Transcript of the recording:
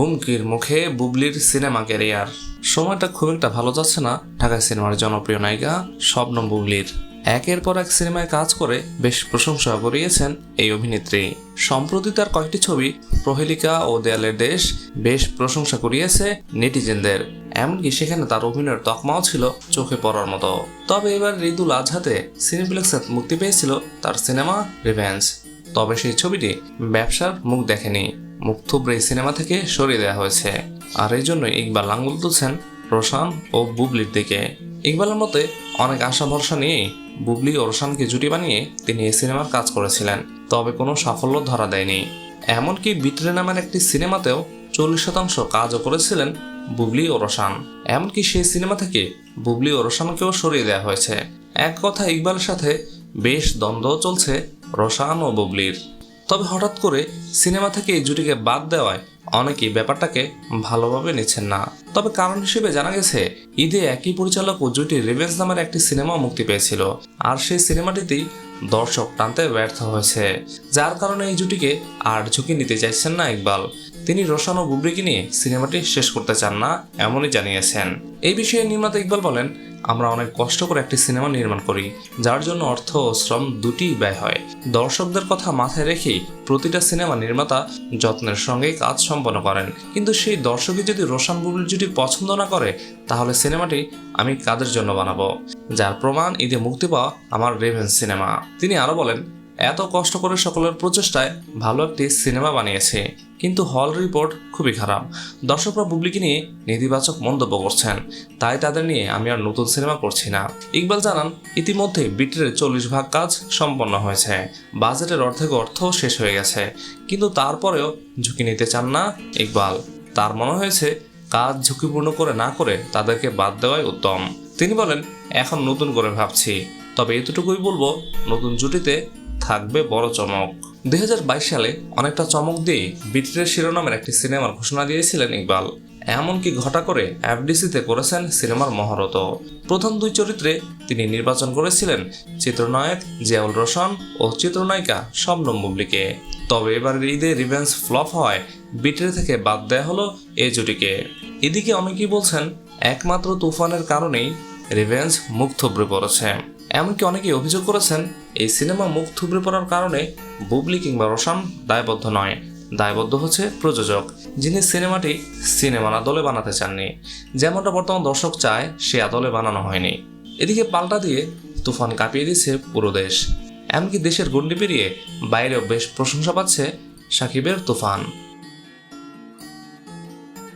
হুমকির মুখে বুবলির সিনেমা ক্যারিয়ার। সময়টা খুব একটা ভালো যাচ্ছে না ঢাকায় সিনেমার জনপ্রিয় নায়িকা শবনম বুবলির। একের পর এক সিনেমায় কাজ করে বেশ প্রশংসা করিয়েছেন এই অভিনেত্রী। সম্প্রতি তার কয়েকটি ছবি প্রহেলিকা ও দেয়ালের দেশ বেশ প্রশংসা করিয়েছে নেটিজেনদের। এমনকি সেখানে তার অভিনয়ের তকমাও ছিল চোখে পড়ার মতো। তবে এবার ঈদুল আজহাতে সিনেপ্লেক্সে মুক্তি পেয়েছিল তার সিনেমা রিভেঞ্জ তবে সেই ছবিটি ব্যবসার মুখ দেখেনি। মুখ থুবড়ে সিনেমা থেকে সরিয়ে দেওয়া হয়েছে। আর এই জন্য ইকবাল আঙ্গুল তুলছেন রোশান ও বুবলির দিকে। ইকবালের মতে, অনেক আশা ভরসা নিয়েই বুবলি ও রোশানকে জুটি বানিয়ে তিনি এই সিনেমার কাজ করেছিলেন, তবে কোনো সাফল্য ধরা দেয়নি। এমনকি বিটরে নামের একটি সিনেমাতেও চল্লিশ শতাংশ কাজও করেছিলেন বুবলি ও রোশান। এমনকি সেই সিনেমা থেকে বুবলি ও রোশানকেও সরিয়ে দেওয়া হয়েছে। এক কথা ইকবালের সাথে বেশ দ্বন্দ্ব চলছে রোশান ও বুবলির। তবে হঠাৎ করে সিনেমা থেকে এই জুটিকে বাদ দেওয়ায় অনেকেই ব্যাপারটাকে ভালোভাবে নিচ্ছেন না। তবে কারণ হিসেবে জানা গেছে, ঈদে একই পরিচালক ও জুটি রিভেন্স নামের একটি সিনেমা মুক্তি পেয়েছিল। আর সেই সিনেমাটিতেই দর্শক টানতে ব্যর্থ হয়েছে। যার কারণে এই জুটিকে আর ঝুঁকি নিতে চাইছেন না ইকবাল। তিনি রোশন ও বুবরিকে নিয়ে সিনেমাটি শেষ করতে চান না, এমনই জানিয়েছেন। এই বিষয়ে নির্মাতা ইকবাল বলেন, আমরা অনেক কষ্ট করে একটি সিনেমা নির্মাণ করি, যার জন্য অর্থ ও শ্রম দুটিই ব্যয় হয়। দর্শকদের কথা মাথায় রেখেই প্রতিটা সিনেমা নির্মাতা যত্নের সঙ্গে কাজ সম্পন্ন করেন। কিন্তু সেই দর্শকই যদি রোশান বুবলির জুটি পছন্দ না করে, তাহলে সিনেমাটি আমি কাদের জন্য বানাবো? যার প্রমাণ ঈদে মুক্তি পাওয়া আমার রেভেন্স সিনেমা। তিনি আরও বলেন, এত কষ্ট করে সকলের প্রচেষ্টায় ভালো একটি সিনেমা বানিয়েছে, কিন্তু হল রিপোর্ট খুবই খারাপ। দর্শকরা বুবলিকে নিয়ে নেতিবাচক মন্তব্য করছেন। তাই তাদের নিয়ে আমি আর নতুন সিনেমা করছি না। ইকবাল জানান, ইতিমধ্যে বিটের চল্লিশ ভাগ কাজ সম্পন্ন হয়েছে। বাজেটের অর্ধেক অর্থও শেষ হয়ে গেছে। কিন্তু তারপরেও ঝুঁকি নিতে চান না ইকবাল। তার মনে হয়েছে, কাজ ঝুঁকিপূর্ণ করে না করে তাদেরকে বাদ দেওয়াই উত্তম। তিনি বলেন, এখন নতুন করে ভাবছি। তবে এতটুকুই বলব, নতুন জুটিতে থাকবে বড় চমক। দু হাজার বাইশ সালে অনেকটা চমক দিয়ে বিটরের শিরোনামের একটি সিনেমার ঘোষণা দিয়েছিলেন ইকবাল। এমনকি ঘটা করে এফডিসিতে করেছেন সিনেমার মহরত। প্রথম দুই চরিত্রে তিনি নির্বাচন করেছিলেন চিত্রনায়ক জিয়াউল রোশন ও চিত্রনায়িকা শবনম বুবলিকে তবে এবার ঈদে রিভেন্স ফ্লপ হয় বিটরে থেকে বাদ দেয়া হলো এই জুটিকে। এদিকে অনেকেই বলছেন, একমাত্র তুফানের কারণেই রিভেঞ্জ মুখ থুবড়ে পড়েছে। এমনকি অনেকেই অভিযোগ করেছেন, এই সিনেমা মুখ থুবড়ে পড়ার কারণে বুবলি কিংবা রোশান দায়বদ্ধ নয়। দায়বদ্ধ হচ্ছে প্রযোজক, যিনি সিনেমাটি সিনেমার আদলে বানাতে চাননি। যেমনটা বর্তমান দর্শক চায়, সে আদলে বানানো হয়নি। এদিকে পাল্টা দিয়ে তুফান কাঁপিয়ে দিচ্ছে পুরো দেশ। এমনকি দেশের গণ্ডি পেরিয়ে বাইরেও বেশ প্রশংসা পাচ্ছে সাকিবের তুফান।